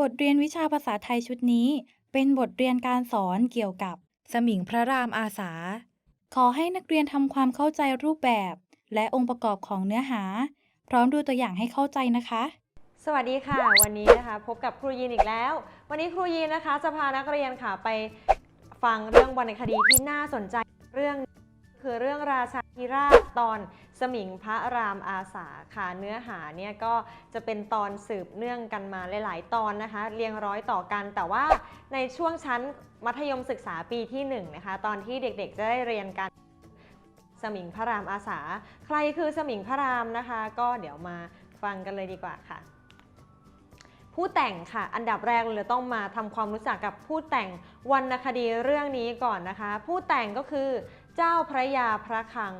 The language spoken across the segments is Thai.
บทเรียนวิชาภาษาไทยชุดนี้ เป็นบทเรียนการสอนเกี่ยวกับ สมิงพระรามอาสา ขอให้นักเรียนทำความเข้าใจรูปแบบ และองค์ประกอบของเนื้อหา พร้อมดูตัวอย่างให้เข้าใจนะคะ สวัสดีค่ะ วันนี้นะคะ พบกับครูยีนอีกแล้ว วันนี้ครูยีนนะคะ จะพานักเรียนค่ะไปฟังเรื่องวรรณคดีที่น่าสนใจเรื่อง คือเรื่องราชา ธิราชตอนสมิงพระรามอาสาค่ะเนื้อหาเนี่ยก็จะเป็นตอนสืบเนื่องกันมาหลาย ๆ ตอนนะคะ เรียงร้อยต่อกัน แต่ว่าในช่วงชั้นมัธยมศึกษาปีที่1นงนะคะ ตอนที่เด็กๆจะได้เรียนกันสมิงพระรามอาสา ใครคือสมิงพระรามนะคะ ก็เดี๋ยวมาฟังกันเลยดีกว่าค่ะ ผู้แต่งค่ะ อันดับแรกเลยต้องมาทำความรู้จักกับผู้แต่งวรรณคดีเรื่องนี้ก่อนนะคะ ผู้แต่งก็คือ เจ้าพระยาพระคลัง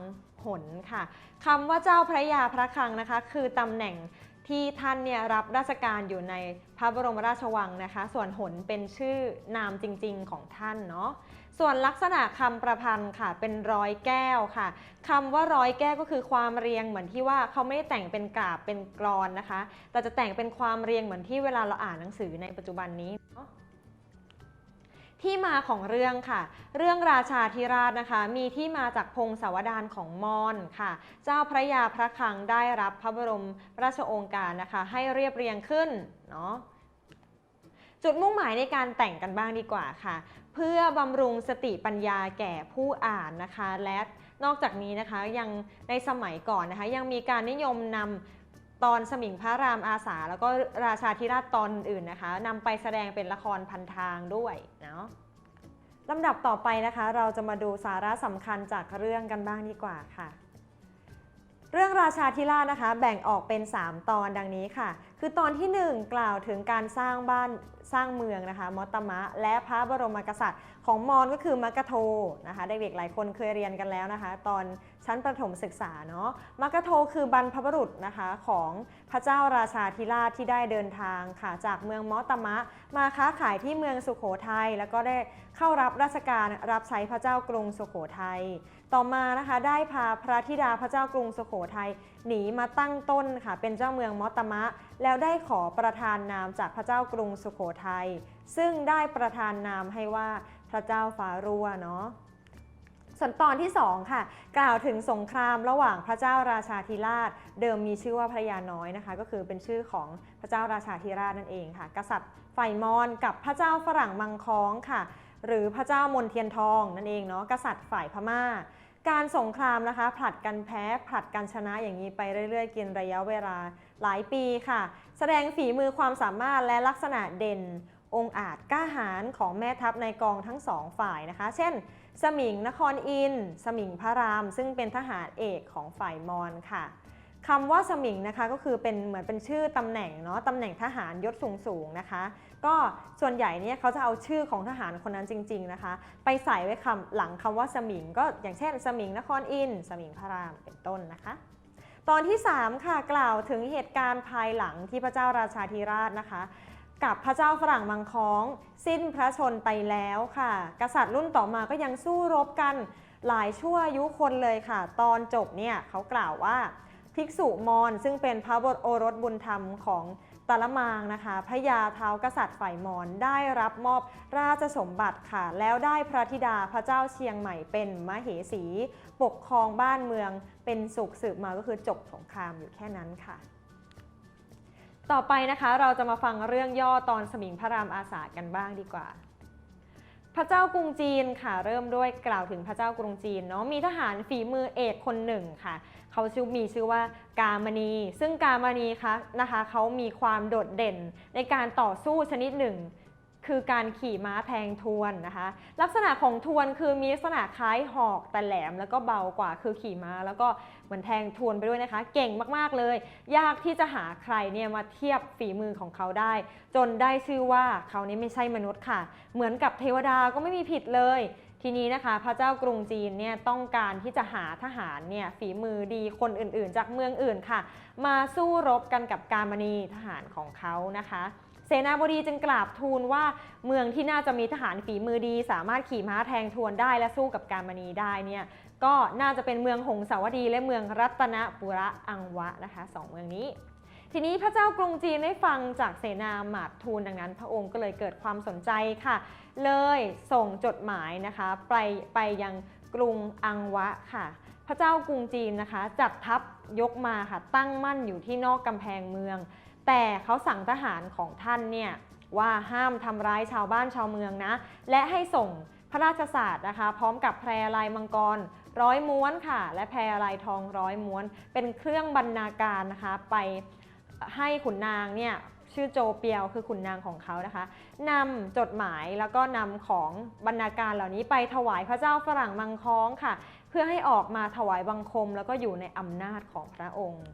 หนค่ะคำว่าเจ้าพระยาพระคลังนะคะ คือตำแหน่งที่ท่านเนี่ยรับราชการอยู่ในพระบรมราชวังนะคะ ส่วนหนเป็นชื่อนามจริงๆของท่านเนาะ ส่วนลักษณะคำประพันธ์ค่ะ เป็นร้อยแก้วค่ะคำว่าร้อยแก้วก็คือความเรียงเหมือนที่ว่าเขาไม่ได้แต่งเป็นกราบเป็นกรอนนะคะ แต่จะแต่งเป็นความเรียงเหมือนที่เวลาเราอ่านหนังสือในปัจจุบันนี้เนาะ ที่มาของเรื่องค่ะ เรื่องราชาธิราชนะคะ มีที่มาจากพงศาวดารของมอญค่ะ เจ้าพระยาพระคลังได้รับพระบรมราชโองการนะคะ ให้เรียบเรียงขึ้นเนาะจุดมุ่งหมายในการแต่งกันบ้างดีกว่าค่ะ เพื่อบำรุงสติปัญญาแก่ผู้อ่านนะคะ และนอกจากนี้นะคะยังในสมัยก่อนนะคะ ยังมีการนิยมนำ ตอนสมิงพระรามอาสา แล้วก็ราชาธิราชตอนอื่นนะคะนำไปแสดงเป็นละครพันทางด้วยเนาะลำดับต่อไปนะคะ เราจะมาดูสาระสำคัญจากเรื่องกันบ้างดีกว่าค่ะ เรื่องราชาธิราชนะคะแบ่งออกเป็น 3 ตอนดังนี้ค่ะ คือตอนที่ 1 กล่าวถึงการสร้างบ้านสร้างเมืองนะคะมอตมะ และพระบรมกษัตริย์ ของมอญก็คือมักกะโทนะคะเด็กๆหลายคนเคยเรียนกันแล้วนะคะ ตอนชั้นประถมศึกษาเนาะมักกะโทคือบรรพบุรุษนะคะของพระเจ้าราชาธิราชที่ได้เดินทางค่ะจากเมืองมอตตมะ มาค้าขายที่เมืองสุโขทัยแล้วก็ได้เข้ารับราชการรับใช้พระเจ้ากรุงสุโขทัย ต่อมานะคะได้พาพระธิดาพระเจ้ากรุงสุโขทัยหนีมาตั้งต้นค่ะ เป็นเจ้าเมืองมอตมะ แล้วได้ขอประทานนามจากพระเจ้ากรุงสุโขทัยซึ่งได้ประทานนามให้ว่าพระเจ้าฟ้ารั่วเนาะส่วนตอนที่ 2 ค่ะ กล่าวถึงสงครามระหว่างพระเจ้าราชาธิราช เดิมมีชื่อว่าพระยาน้อยนะคะ ก็คือเป็นชื่อของพระเจ้าราชาธิราชนั่นเองค่ะ กษัตริย์ฝ่ายมอญกับพระเจ้าฝรั่งมังค้องค่ะ หรือพระเจ้ามนเทียนทองนั่นเองเนาะกษัตริย์ฝ่ายพม่า การสงครามนะคะผลัดกันแพ้ผลัดกันชนะอย่างนี้ไปเรื่อย ๆ กินระยะเวลาหลายปีค่ะ แสดงฝีมือความสามารถและลักษณะเด่น องอาจกล้าหาญของแม่ทัพในกองทั้งสองฝ่ายนะคะ เช่น สมิงนครอิน สมิงพระราม ซึ่งเป็นทหารเอกของฝ่ายมอญค่ะคำว่าสมิงนะคะก็คือเป็นเหมือนเป็นชื่อตำแหน่งเนาะตำแหน่งทหารยศสูงๆนะคะ ก็ส่วนใหญ่เนี่ยเขาจะเอาชื่อของทหารคนนั้นจริง ๆนะคะ ไปใส่ไว้คำหลังคำว่าสมิง ก็อย่างเช่น สมิงนครอินสมิงพระรามเป็นต้นนะคะ ตอนที่ 3 ค่ะกล่าวถึงเหตุการณ์ภายหลังที่พระเจ้าราชาธิราชนะคะกับพระเจ้าฝรั่งมังค้อง สิ้นพระชนไปแล้วค่ะ กษัตริย์รุ่นต่อมาก็ยังสู้รบกันหลายชั่วอายุคนเลยค่ะ ตอนจบเนี่ยเขากล่าวว่าภิกษุมอญซึ่งเป็นพระบรโอรสบุญธรรมของ ตาละมางนะคะพระยาเท้ากษัตริย์ฝ่ายมอญได้รับมอบราชสมบัติค่ะ แล้วได้พระธิดาพระเจ้าเชียงใหม่เป็นมเหสี ปกครองบ้านเมืองเป็นสุขสืบมาก็คือจบสงครามอยู่แค่นั้นค่ะ ต่อไปนะคะเราจะมาฟังเรื่องย่อตอนสมิงพระรามอาสากันบ้างดีกว่า พระเจ้ากรุงจีนค่ะ เริ่มด้วยกล่าวถึงพระเจ้ากรุงจีนเนาะมีทหารฝีมือเอกคนหนึ่งค่ะ เขาชื่อมีชื่อว่ากามณี ซึ่งกามณีคะนะคะเขามีความโดดเด่นในการต่อสู้ชนิดหนึ่ง คือการขี่ม้าแทงทวนนะคะ ลักษณะของทวนคือมีลักษณะคล้ายหอกแต่แหลมแล้วก็เบากว่าคือขี่ม้า แล้วก็เหมือนแทงทวนไปด้วยนะคะ เก่งมากๆเลย ยากที่จะหาใครเนี่ยมาเทียบฝีมือของเขาได้ จนได้ชื่อว่าเขานี่ไม่ใช่มนุษย์ค่ะ เหมือนกับเทวดาก็ไม่มีผิดเลย ทีนี้นะคะ พระเจ้ากรุงจีนเนี่ยต้องการที่จะหาทหารเนี่ยฝีมือดีคนอื่นๆ จากเมืองอื่นค่ะ มาสู้รบกันกับการมณีทหารของเขานะคะ เสนาบดีจึงกราบทูลว่าเมืองที่น่าจะมีทหารฝีมือดี สามารถขี่ม้าแทงทวนได้และสู้กับการมณีได้เนี่ยก็น่าจะเป็นเมืองหงสาวดี และเมืองรัตนปุระอังวะนะคะสองเมืองนี้ทีนี้พระเจ้ากรุงจีนได้ฟังจากเสนาหมาดทูลดังนั้น พระองค์ก็เลยเกิดความสนใจค่ะ เลยส่งจดหมายนะคะไปไปยังกรุงอังวะค่ะ พระเจ้ากรุงจีนนะคะ จัดทัพยกมาค่ะตั้งมั่นอยู่ที่นอกกำแพงเมือง แต่เขาสั่งทหารของท่านเนี่ยว่าห้ามทำร้ายชาวบ้านชาวเมืองนะ และให้ส่งพระราชศาสารนะคะ พร้อมกับแพรลายมังกรร้อยม้วนค่ะ และแพรลายทองร้อยม้วน เป็นเครื่องบรรณาการนะคะ ไปให้ขุนนางเนี่ยชื่อโจเปียวคือขุนนางของเขานะคะนำจดหมายแล้วก็นำของบรรณาการเหล่านี้ไปถวายพระเจ้าฝรั่งมังค้องค่ะ เพื่อให้ออกมาถวายบังคมแล้วก็อยู่ในอำนาจของพระองค์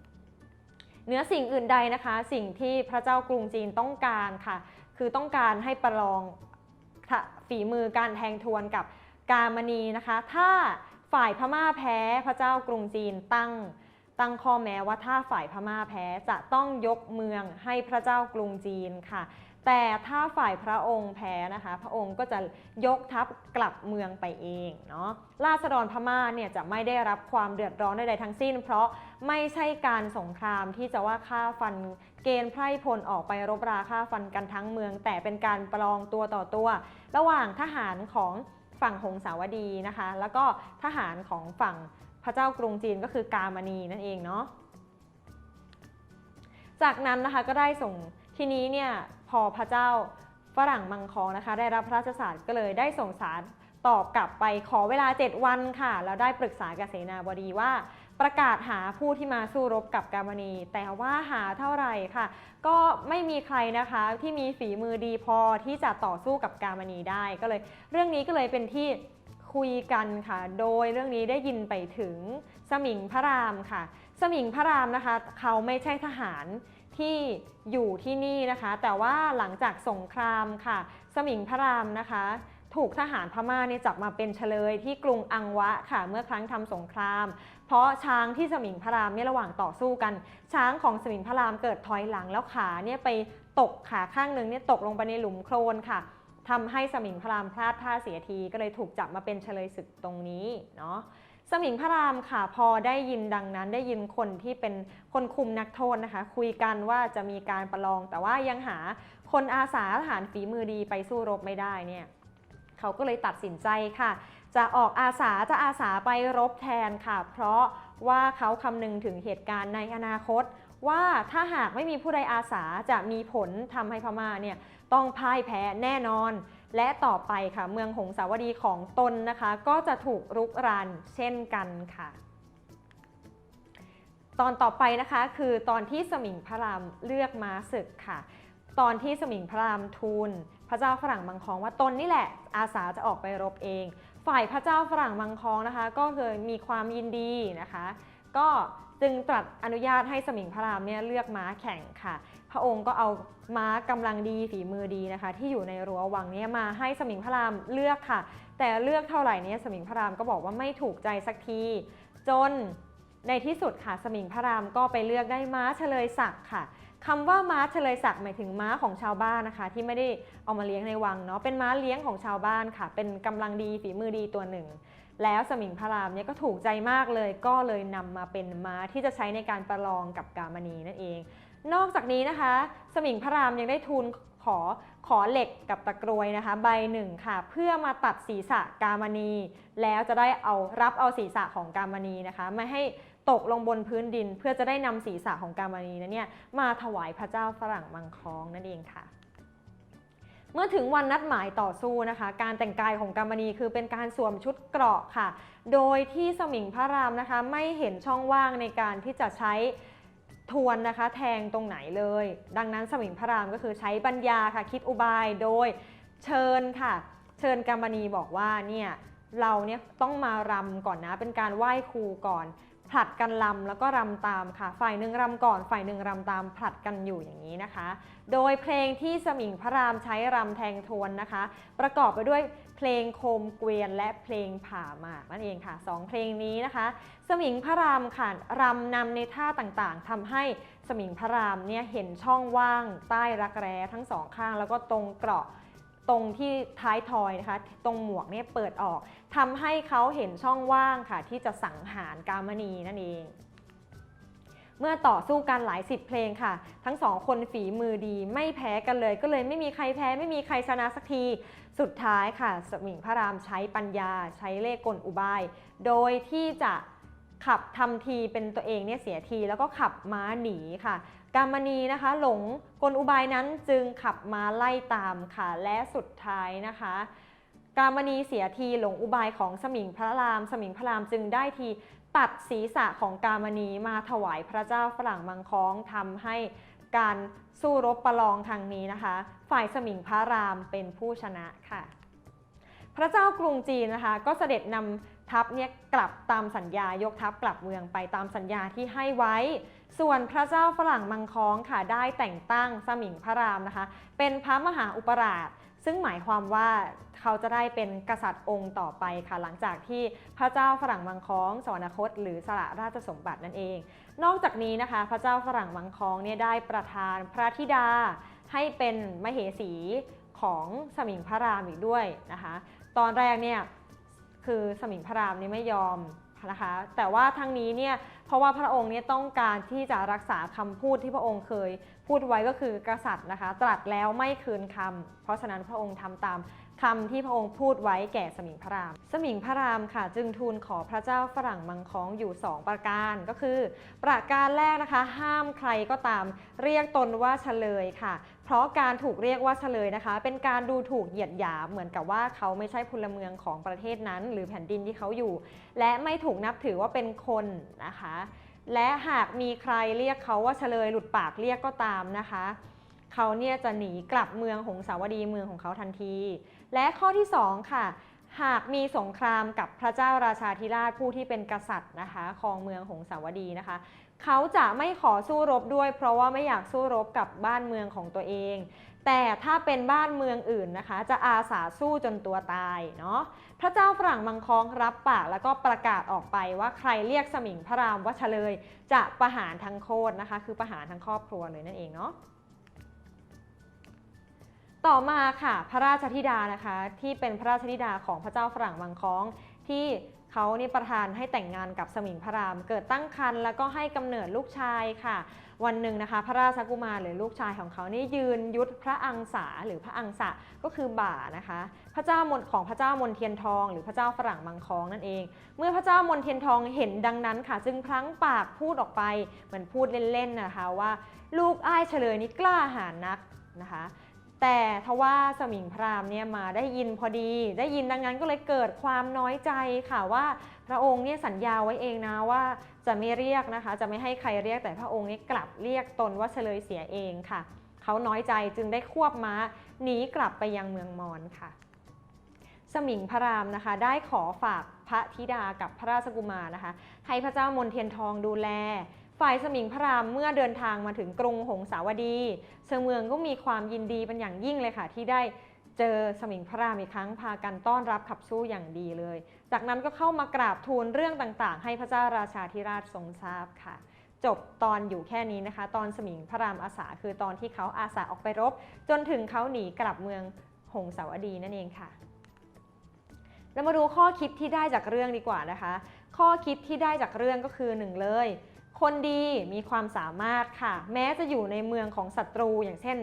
เหนือสิ่งอื่นใดนะคะ สิ่งที่พระเจ้ากรุงจีนต้องการค่ะ คือต้องการให้ประลองฝีมือการแทงทวนกับกามณีนะคะ ถ้าฝ่ายพม่าแพ้พระเจ้ากรุงจีนตั้งตั้งข้อแม้ว่าถ้าฝ่ายพม่าแพ้จะต้องยกเมืองให้พระเจ้ากรุงจีนค่ะ แต่ถ้าฝ่ายพระองค์แพ้นะคะ พระองค์ก็จะยกทัพกลับเมืองไปเองเนาะราษฎรพม่าเนี่ยจะไม่ได้รับความเดือดร้อนใดๆทั้งสิ้น เพราะ ไม่ใช่การสงครามที่จะว่าฆ่าฟันเกณฑ์ไพร่พลออกไปรบราฆ่าฟันกันทั้งเมือง แต่เป็นการประลองตัวต่อตัว ระหว่างทหารของฝั่งหงสาวดีนะคะ แล้วก็ทหารของฝั่งพระเจ้ากรุงจีนก็คือกามณีนั่นเองเนาะจากนั้นนะคะก็ได้ส่งทีนี้เนี่ยพอพระเจ้าฝรั่งมังคองนะคะ ได้รับพระราชสารก็เลยได้ส่งสารตอบกลับไปขอเวลา 7 วันค่ะ แล้วได้ปรึกษากับเสนาบดีว่า ประกาศหาผู้ที่มาสู้รบกับกามณี แต่ว่าหาเท่าไหร่ค่ะ ก็ไม่มีใครนะคะที่มีฝีมือดีพอที่จะต่อสู้กับกามณีได้ก็เลย เรื่องนี้ก็เลยเป็นที่คุยกันค่ะ โดยเรื่องนี้ได้ยินไปถึงสมิงพระรามค่ะ สมิงพระรามนะคะ เขาไม่ใช่ทหารที่อยู่ที่นี่นะคะ แต่ว่าหลังจากสงครามค่ะ สมิงพระรามนะคะ ถูกทหารพม่าเนี่ยจับมาเป็นเฉลยที่กรุงอังวะค่ะ เมื่อครั้งทำสงคราม เพราะช้างที่สมิงพระรามเนี่ยระหว่างต่อสู้กัน ช้างของสมิงพระรามเกิดถอยหลังแล้วขาเนี่ยไปตกขาข้างหนึ่งเนี่ยตกลงไปในหลุมโคลนค่ะทำให้สมิงพระรามพลาดท่าเสียทีก็เลยถูกจับมาเป็นเฉลยศึกตรงนี้เนาะสมิงพระรามค่ะ พอได้ยินดังนั้นได้ยินคนที่เป็นคนคุมนักโทษนะคะ คุยกันว่าจะมีการประลอง แต่ว่ายังหาคนอาสาทหารฝีมือดีไปสู้รบไม่ได้เนี่ยเขาก็เลยตัดสินใจค่ะ จะออกอาสาจะอาสาไปรบแทนค่ะ เพราะว่าเขาคำนึงถึงเหตุการณ์ในอนาคต ว่าถ้าหากไม่มีผู้ใดอาสาจะมีผลทำให้พม่าเนี่ยต้องพ่ายแพ้แน่นอน และต่อไปค่ะเมืองหงสาวดีของตนนะคะ ก็จะถูกรุกรานเช่นกันค่ะ ตอนต่อไปนะคะคือตอนที่สมิงพระรามเลือกมาศึกค่ะ ตอนที่สมิงพระรามทูลพระเจ้าฝรั่งมังคองว่าตนนี่แหละอาสาจะออกไปรบเอง ฝ่ายพระเจ้าฝรั่งมังคองนะคะ ก็เคยมีความยินดีนะคะ ก็จึงตรัสอนุญาตให้สมิงพระรามเนี่ยเลือกม้าแข่งค่ะ พระองค์ก็เอาม้ากำลังดีฝีมือดีนะคะ ที่อยู่ในรั้ววังเนี่ยมาให้สมิงพระรามเลือกค่ะ แต่เลือกเท่าไหร่เนี่ยสมิงพระรามก็บอกว่าไม่ถูกใจสักที จนในที่สุดค่ะสมิงพระรามก็ไปเลือกได้ม้าเฉลยศักดิ์ค่ะ คำว่าม้าเฉลยศักดิ์หมายถึงม้าของชาวบ้านนะคะ ที่ไม่ได้เอามาเลี้ยงในวังเนาะเป็นม้าเลี้ยงของชาวบ้านค่ะ เป็นกำลังดีฝีมือดีตัวหนึ่ง แล้วสมิงพระรามเนี่ยก็ถูกใจมากเลย ก็เลยนำมาเป็นม้าที่จะใช้ในการประลองกับกามณีนั่นเอง นอกจากนี้นะคะ สมิงพระรามยังได้ทูลขอขอเหล็กกับตะกรวยนะคะ ใบหนึ่งค่ะ เพื่อมาตัดศีรษะกามณี แล้วจะได้เอารับเอาศีรษะของกามณีนะคะม่ให้ ตกลงบนพื้นดิน เพื่อจะได้นำศีรษะของกามณีนั้นเนี่ยมาถวายพระเจ้าฝรั่งมังคองนั่นเองค่ะ เมื่อถึงวันนัดหมายต่อสู้นะคะ การแต่งกายของกามณีคือเป็นการสวมชุดเกราะค่ะ โดยที่สมิงพระรามนะคะ ไม่เห็นช่องว่างในการที่จะใช้ทวนนะคะแทงตรงไหนเลย ดังนั้นสมิงพระรามก็คือใช้ปัญญาค่ะคิดอุบายโดยเชิญค่ะ เชิญกามณีบอกว่าเนี่ยเราเนี่ยต้องมารำก่อนนะเป็นการไหว้ครูก่อน ผลัดกันรำแล้วก็รำตามค่ะ ฝ่ายหนึ่งรำก่อน ฝ่ายหนึ่งรำตามผลัดกันอยู่อย่างนี้นะคะ โดยเพลงที่สมิงพระรามใช้รำแทงทวนนะคะ ประกอบไปด้วยเพลงโคมเกวียนและเพลงผ่าหมากนั่นเองค่ะสองเพลงนี้นะคะ สมิงพระรามค่ะรำนำในท่าต่างๆทำให้สมิงพระรามเนี่ยเห็นช่องว่างใต้รักแร้ทั้งสองข้าง แล้วก็ตรงเกราะ ตรงที่ท้ายทอยนะคะ ตรงหมวกเนี่ยเปิดออกทำให้เขาเห็นช่องว่างค่ะ ที่จะสังหารกามณีนั่นเอง เมื่อต่อสู้กันหลายสิบเพลงค่ะ ทั้งสองคนฝีมือดีไม่แพ้กันเลย ก็เลยไม่มีใครแพ้ไม่มีใครชนะสักที สุดท้ายค่ะ สมิงพระรามใช้ปัญญา ใช้เล่ห์กลอุบาย โดยที่จะขับทำทีเป็นตัวเองเนี่ยเสียทีแล้วก็ขับม้าหนีค่ะ กามณีนะคะ หลงกลอุบายนั้นจึงขับมาไล่ตามค่ะ และสุดท้ายนะคะ กามณีเสียทีหลงอุบายของสมิงพระราม สมิงพระรามจึงได้ทีตัดศีรษะของกามณีมาถวายพระเจ้าฝรั่งมังค้องทำให้การสู้รบประลองทางนี้นะคะ ฝ่ายสมิงพระรามเป็นผู้ชนะค่ะ พระเจ้ากรุงจีนนะคะ ก็เสด็จนำทัพเนี่ยกลับตามสัญญายกทัพกลับเมืองไปตามสัญญาที่ให้ไว้ ส่วนพระเจ้าฝรั่งมังค้องค่ะได้แต่งตั้งสมิงพระรามนะคะ เป็นพระมหาอุปราช ซึ่งหมายความว่าเขาจะได้เป็นกษัตริย์องค์ต่อไปค่ะ หลังจากที่พระเจ้าฝรั่งมังค้องสวรรคต หรือสละราชสมบัตินั่นเอง นอกจากนี้นะคะ พระเจ้าฝรั่งมังค้องเนี่ยได้ประทานพระธิดาให้เป็นมเหสีของสมิงพระรามอีกด้วยนะคะ ตอนแรกเนี่ยคือสมิงพระรามนี่ไม่ยอมนะคะ แต่ว่าทั้งนี้เนี่ย ราะว่าพระองค์นี้ต้องการที่จะรักษาคำพูดที่พระองค์เคย พูดไว้ก็คือกษัตริย์นะคะ ตรัสแล้วไม่คืนคำเพราะฉะนั้นพระองค์ทำตาม คำที่พระองค์พูดไว้แก่สมิงพระราม สมิงพระรามค่ะ จึงทูลขอพระเจ้าฝรั่งมังค้องอยู่ 2 ประการก็คือ ประการแรกนะคะ ห้ามใครก็ตาม เรียกตนว่าเฉลยค่ะ เพราะการถูกเรียกว่าเฉลยนะคะ เป็นการดูถูกเหยียดหยามเหมือนกับว่าเขาไม่ใช่พลเมืองของประเทศนั้น หรือแผ่นดินที่เขาอยู่ และไม่ถูกนับถือว่าเป็นคนนะคะ และหากมีใครเรียกเขาว่าเฉลยหลุดปากเรียกก็ตามนะคะ เขาเนี่ยจะหนีกลับเมืองหงสาวดีเมืองของเขาทันที และข้อที่ 2 ค่ะ หากมีสงครามกับพระเจ้าราชาธิราชผู้ที่เป็นกษัตริย์นะคะครองเมืองหงสาวดีนะคะ เขาจะไม่ขอสู้รบด้วย เพราะว่าไม่อยากสู้รบกับบ้านเมืองของตัวเอง แต่ถ้าเป็นบ้านเมืองอื่นนะคะ จะอาสาสู้จนตัวตายเนาะพระเจ้าฝรั่งมังคองรับปากแล้วก็ประกาศออกไปว่าใครเรียกสมิงพระรามว่าเฉลย จะประหารทั้งโคตรนะคะ คือประหารทั้งครอบครัวเลยนั่นเองเนาะ ต่อมาค่ะพระราชธิดานะคะที่เป็นพระราชธิดาของพระเจ้าฝรั่งมังค้อง ที่เขานี่ประทานให้แต่งงานกับสมิงพระราม เกิดตั้งครรภ์แล้วก็ให้กำเนิดลูกชายค่ะ วันหนึ่งนะคะ พระราชกุมารหรือลูกชายของเขานี่ยืนยุทธพระอังสาหรือพระอังสะก็คือบ่านะคะ พระเจ้ามนของพระเจ้ามนเทียนทอง หรือพระเจ้าฝรั่งมังคองนั่นเอง เมื่อพระเจ้ามนเทียนทองเห็นดังนั้นค่ะ จึงพลั้งปากพูดออกไปเหมือนพูดเล่นๆนะคะว่า ลูกอ้ายเฉลยนี่กล้าหาญนักนะคะ แต่ทว่าสมิงพราหมณ์เนี่ยมาได้ยินพอดี ได้ยินดังนั้นก็เลยเกิดความน้อยใจค่ะว่าพระองค์เนี่ยสัญญาไว้เองนะว่าจะไม่เรียกนะคะ จะไม่ให้ใครเรียกแต่พระองค์เนี่ยกลับเรียกตนว่าเฉลยเสียเองค่ะ เขาน้อยใจจึงได้ควบม้าหนีกลับไปยังเมืองมอญค่ะ สมิงพระรามนะคะ ได้ขอฝากพระธิดากับพระราชกุมารนะคะ ให้พระเจ้ามนเทียนทองดูแล ฝ่ายสมิงพระรามเมื่อเดินทางมาถึงกรุงหงสาวดีเชิงเมืองก็มีความยินดีเป็นอย่างยิ่งเลยค่ะ ที่ได้เจอสมิงพระรามอีกครั้งพากันต้อนรับขับสู้อย่างดีเลย จากนั้นก็เข้ามากราบทูลเรื่องต่างๆ ให้พระเจ้าราชาธิราชทรงทราบค่ะ จบตอนอยู่แค่นี้นะคะ ตอนสมิงพระรามอาสาคือตอนที่เขาอาสาออกไปรบ จนถึงเขาหนีกลับเมืองหงสาวดีนั่นเองค่ะเรามาดูข้อคิดที่ได้จากเรื่องดีกว่านะคะ ข้อคิดที่ได้จากเรื่องก็คือหนึ่งเลย คนดีมีความสามารถค่ะ แม้จะอยู่ในเมืองของศัตรูอย่างเช่น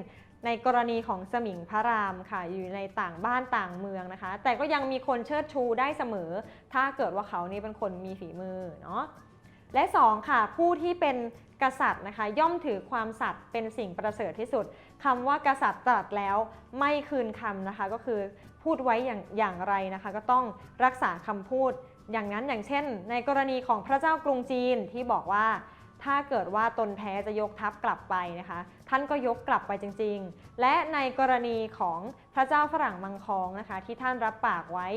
ในกรณีของสมิงพระรามค่ะ อยู่ในต่างบ้านต่างเมืองนะคะ แต่ก็ยังมีคนเชิดชูได้เสมอ ถ้าเกิดว่าเขานี่เป็นคนมีฝีมือเนาะและสองค่ะ ผู้ที่เป็นกษัตริย์นะคะ ย่อมถือความสัตย์เป็นสิ่งประเสริฐที่สุดคำว่ากษัตริย์ตรัสแล้วไม่คืนคำนะคะ ก็คือพูดไว้อย่างอย่างไรนะคะ ก็ต้องรักษาคำพูด อย่างนั้นอย่างเช่น ในกรณีของพระเจ้ากรุงจีนที่บอกว่า ถ้าเกิดว่าตนแพ้จะยกทัพกลับไปนะคะ ท่านก็ยกกลับไปจริง ๆ และในกรณีของพระเจ้าฝรั่งมังคองนะคะ ที่ท่านรับปากไว้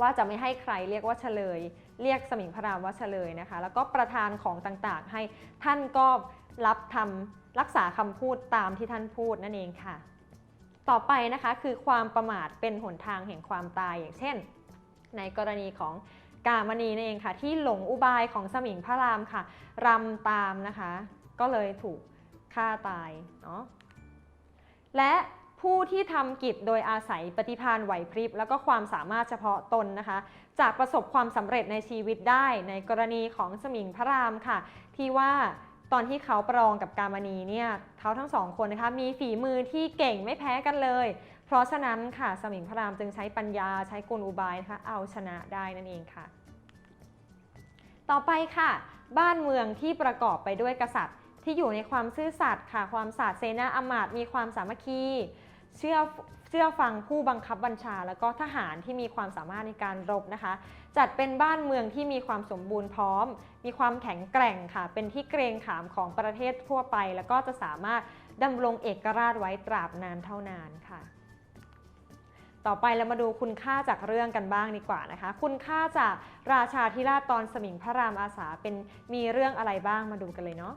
ว่าจะไม่ให้ใครเรียกว่าเฉลย เรียกสมิงพระรามว่าเฉลยนะคะ แล้วก็ประทานของต่างๆ ให้ท่านก็รับทำรักษาคำพูดตามที่ท่านพูดนั่นเองค่ะ ต่อไปนะคะคือความประมาทเป็นหนทางแห่งความตายอย่างเช่น ในกรณีของกามณีนั่นเองค่ะ ที่หลงอุบายของสมิงพระรามค่ะรำตามนะคะ ก็เลยถูกฆ่าตายเนาะและผู้ที่ทำกิจโดยอาศัยปฏิภาณไหวพริบ แล้วก็ความสามารถเฉพาะตนนะคะ จะประสบความสำเร็จในชีวิตได้ในกรณีของสมิงพระรามค่ะ ที่ว่าตอนที่เขาประลองกับกามณีเนี่ยเขาทั้งสองคนนะคะมีฝีมือที่เก่งไม่แพ้กันเลย เพราะฉะนั้นค่ะสมิงพระรามจึงใช้ปัญญาใช้กลอุบายนะคะเอาชนะได้นั่นเองค่ะ ต่อไปค่ะ บ้านเมืองที่ประกอบไปด้วยกษัตริย์ที่อยู่ในความซื่อสัตย์ค่ะ ความศาสตร์เสนาอมาตมีความสามัคคีเชื่อเชื่อฟังผู้บังคับบัญชา แล้วก็ทหารที่มีความสามารถในการรบนะคะ จัดเป็นบ้านเมืองที่มีความสมบูรณ์พร้อม มีความแข็งแกร่งค่ะ เป็นที่เกรงขามของประเทศทั่วไป แล้วก็จะสามารถดำรงเอกราชไว้ตราบนานเท่านานค่ะ ต่อไปเรามาดูคุณค่าจากเรื่องกันบ้างดีกว่านะคะ คุณค่าจากราชาธิราชตอนสมิงพระรามอาสาเป็นมีเรื่องอะไรบ้างมาดูกันเลยเนาะ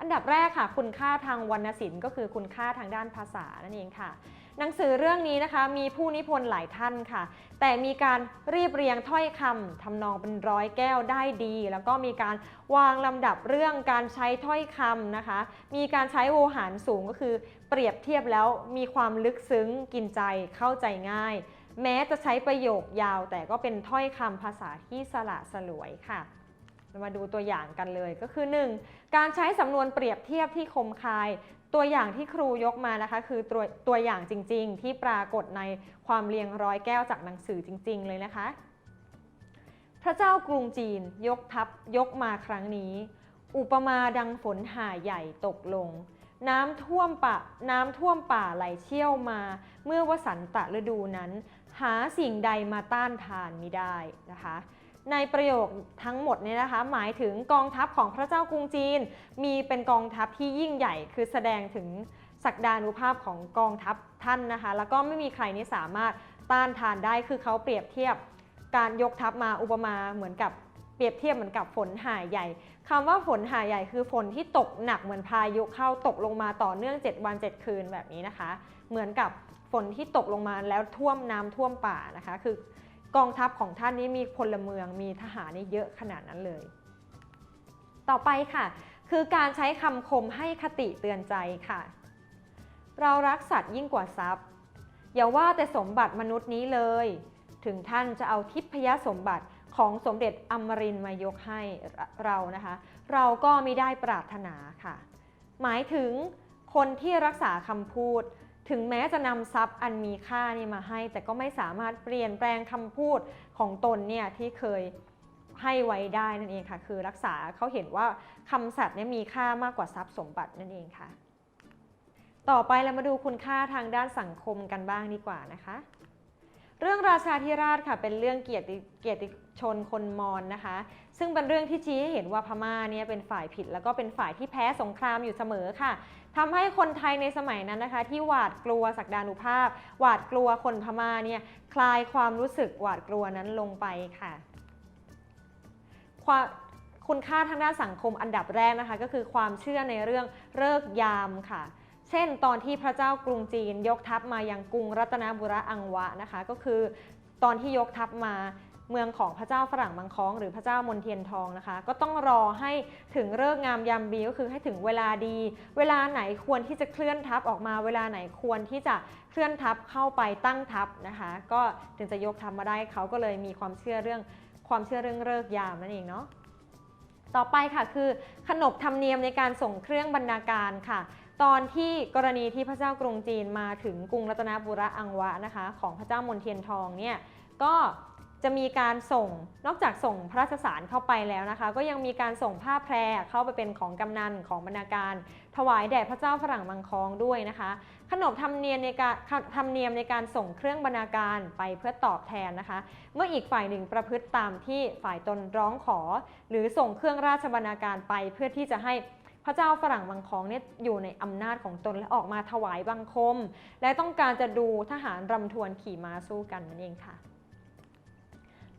อันดับแรกค่ะ คุณค่าทางวรรณศิลป์ก็คือคุณค่าทางด้านภาษานั่นเองค่ะ หนังสือเรื่องนี้นะคะมีผู้นิพนธ์หลายท่านค่ะ แต่มีการเรียบเรียงถ้อยคำทำนองเป็นร้อยแก้วได้ดี แล้วก็มีการวางลำดับเรื่องการใช้ถ้อยคำนะคะ มีการใช้โวหารสูงก็คือ เปรียบเทียบแล้วมีความลึกซึ้งกินใจเข้าใจง่าย แม้จะใช้ประโยคยาว แต่ก็เป็นถ้อยคำภาษาที่สละสลวยค่ะ มาดูตัวอย่างกันเลยก็คือ 1. การใช้สำนวนเปรียบเทียบที่คมคาย ตัวอย่างที่ครูยกมานะคะคือตัวตัวอย่างจริง ๆ ที่ปรากฏในความเรียงร้อยแก้วจากหนังสือจริง ๆ เลยนะคะ พระเจ้ากรุงจีนยกทัพยกมาครั้งนี้ อุปมาดังฝนหาใหญ่ตกลง น้ำท่วมป่าน้ำท่วมป่าไหลเชี่ยวมา เมื่อวสันตะฤดูนั้น หาสิ่งใดมาต้านทานมิได้นะคะ ในประโยคทั้งหมดเนี่ยนะคะ หมายถึงกองทัพของพระเจ้ากรุงจีน มีเป็นกองทัพที่ยิ่งใหญ่คือแสดงถึงศักดานุภาพของกองทัพท่านนะคะ แล้วก็ไม่มีใครนี่สามารถต้านทานได้คือเขาเปรียบเทียบ การยกทัพมาอุปมาเหมือนกับเปรียบเทียบเหมือนกับฝนหาใหญ่คำว่าฝนหาใหญ่คือฝนที่ตกหนักเหมือนพายุเข้าตกลงมาต่อเนื่อง 7 วัน 7 คืนแบบนี้นะคะ เหมือนกับฝนที่ตกลงมาแล้วท่วมน้ำท่วมป่านะคะ คือ กองทัพของท่านนี้มีพลเมืองมีทหารนี่เยอะขนาดนั้นเลย ต่อไปค่ะ คือการใช้คำคมให้คติเตือนใจค่ะ เรารักสัตว์ยิ่งกว่าทรัพย์ อย่าว่าแต่สมบัติมนุษย์นี้เลย ถึงท่านจะเอาทิพยสมบัติของสมเด็จอมรินมายกให้เรานะคะ เราก็ไม่ได้ปรารถนาค่ะ หมายถึงคนที่รักษาคำพูด ถึงแม้จะนำทรัพย์อันมีค่านี่มาให้ แต่ก็ไม่สามารถเปลี่ยนแปลงคำพูดของตนเนี่ยที่เคยให้ไว้ได้นั่นเองค่ะ คือรักษาเขาเห็นว่าคำสัตย์เนี่ยมีค่ามากกว่าทรัพย์สมบัตินั่นเองค่ะ ต่อไปเรามาดูคุณค่าทางด้านสังคมกันบ้างดีกว่านะคะ เรื่องราชาธิราชค่ะเป็นเรื่องเกียรติเกียรติชนคนมอญนะคะ ซึ่งเป็นเรื่องที่ชี้ให้เห็นว่าพม่าเนี่ยเป็นฝ่ายผิด แล้วก็เป็นฝ่ายที่แพ้สงครามอยู่เสมอค่ะ ทำให้คนไทยในสมัยนั้นนะคะ ที่หวาดกลัวศักดานุภาพ หวาดกลัวคนพม่าเนี่ยคลายความรู้สึกหวาดกลัวนั้นลงไปค่ะความคุณค่าทางด้านสังคมอันดับแรกนะคะ ก็คือความเชื่อในเรื่องเลิกยามค่ะ เช่น ตอนที่พระเจ้ากรุงจีนยกทัพมายังกรุงรัตนบุรีอังวะนะคะ ก็คือตอนที่ยกทัพมา เมืองของพระเจ้าฝรั่งมังคอง หรือพระเจ้ามนเทียนทองนะคะ ก็ต้องรอให้ถึงเลิกงามยามดีก็คือให้ถึงเวลาดี เวลาไหนควรที่จะเคลื่อนทัพออกมา เวลาไหนควรที่จะเคลื่อนทัพเข้าไปตั้งทัพนะคะ ก็ถึงจะยกทัพมาได้เขาก็เลยมีความเชื่อเรื่องความเชื่อเรื่องเลิกยามนั่นเองเนาะต่อไปค่ะคือขนบธรรมเนียมในการส่งเครื่องบรรณาการค่ะ ตอนที่กรณีที่พระเจ้ากรุงจีนมาถึงกรุงรัตนบุรีอังวะนะคะ ของพระเจ้ามนเทียนทองเนี่ยก็ จะมีการส่งนอกจากส่งพระราชสารเข้าไปแล้วนะคะ ก็ยังมีการส่งผ้าแพรเข้าไปเป็นของกำนันของบรรณาการ ถวายแด่พระเจ้าฝรั่งมังคองด้วยนะคะ ขนบธรรมเนียมในการธรรมเนียมในการส่งเครื่องบรรณาการไปเพื่อตอบแทนนะคะ เมื่ออีกฝ่ายหนึ่งประพฤติตามที่ฝ่ายตนร้องขอ หรือส่งเครื่องราชบรรณาการไปเพื่อที่จะให้พระเจ้าฝรั่งมังคองเนี่ยอยู่ในอำนาจของตนและออกมาถวายบังคม และต้องการจะดูทหารรำทวนขี่ม้าสู้กันนั่นเองค่ะ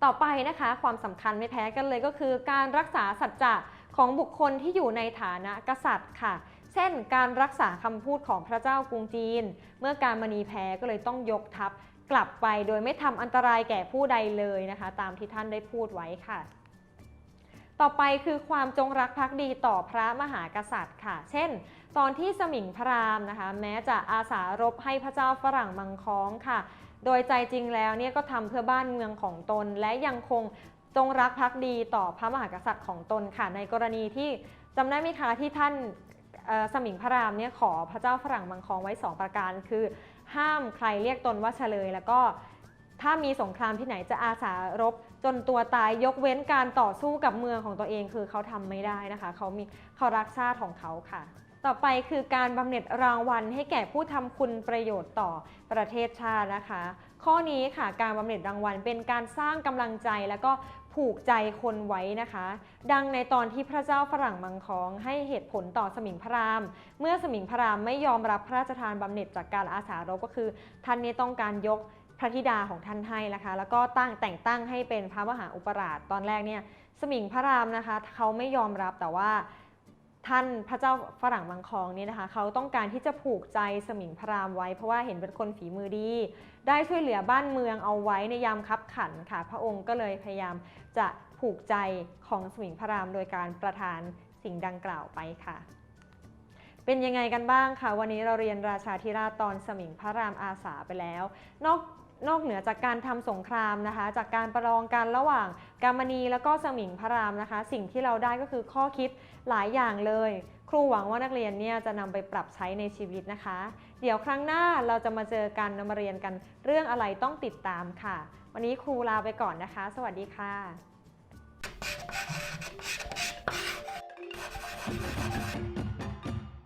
ต่อไปนะคะความสำคัญไม่แพ้กันเลยก็คือ การรักษาสัจจะของบุคคลที่อยู่ในฐานะกษัตริย์ค่ะ เช่น การรักษาคำพูดของพระเจ้ากรุงจีน เมื่อการมณีแพ้ก็เลยต้องยกทัพกลับไปโดยไม่ทำอันตรายแก่ผู้ใดเลยนะคะ ตามที่ท่านได้พูดไว้ค่ะ ต่อไปคือความจงรักภักดีต่อพระมหากษัตริย์ค่ะ เช่น ตอนที่สมิงพระรามนะคะ แม้จะอาสารบให้พระเจ้าฝรั่งมังคองค่ะ โดยใจจริงแล้วเนี่ยก็ทำเพื่อบ้านเมืองของตน และยังคงจงรักภักดีต่อพระมหากษัตริย์ของตนค่ะ ในกรณีที่จำได้ไหมคะที่ท่านสมิงพระรามเนี่ยขอพระเจ้าฝรั่งมังคองไว้ 2 ประการ คือ ห้ามใครเรียกตนว่าเฉลย แล้วก็ถ้ามีสงครามที่ไหนจะอาสารบจนตัวตายยกเว้นการต่อสู้กับเมืองของตัวเอง คือเขาทำไม่ได้นะคะเขามีเขารักชาติของเขาค่ะ ต่อไปคือการบำเหน็จรางวัลให้แก่ผู้ทำคุณประโยชน์ต่อประเทศชาตินะคะ ข้อนี้ค่ะการบำเหน็จรางวัลเป็นการสร้างกำลังใจแล้วก็ผูกใจคนไว้นะคะ ดังในตอนที่พระเจ้าฝรั่งมังคองให้เหตุผลต่อสมิงพระราม เมื่อสมิงพระรามไม่ยอมรับพระราชทานบำเหน็จจากการอาสารบก็คือ ท่านนี้ต้องการยกพระธิดาของท่านให้นะคะ แล้วก็ตั้งแต่งตั้งให้เป็นพระมหาอุปราชตอนแรกเนี่ยสมิงพระรามนะคะ เขาไม่ยอมรับแต่ว่า ท่านพระเจ้าฝรั่งมังคองนี่นะคะ เขาต้องการที่จะผูกใจสมิงพระรามไว้ เพราะว่าเห็นเป็นคนฝีมือดี ได้ช่วยเหลือบ้านเมืองเอาไว้ในยามคับขันค่ะ พระองค์ก็เลยพยายามจะผูกใจของสมิงพระรามโดยการประทานสิ่งดังกล่าวไปค่ะ เป็นยังไงกันบ้างคะวันนี้เราเรียนราชาธิราชตอนสมิงพระรามอาสาไปแล้ว นอกนอกเหนือจากการทำสงครามนะคะ จากการประลองกันระหว่างกามณีแล้วก็สมิงพระรามนะคะ สิ่งที่เราได้ก็คือข้อคิด หลายอย่างเลย ครูหวังว่านักเรียนเนี่ยจะนำไปปรับใช้ในชีวิตนะคะ เดี๋ยวครั้งหน้าเราจะมาเจอกันมาเรียนกันเรื่องอะไรต้องติดตามค่ะ วันนี้ครูลาไปก่อนนะคะ สวัสดีค่ะ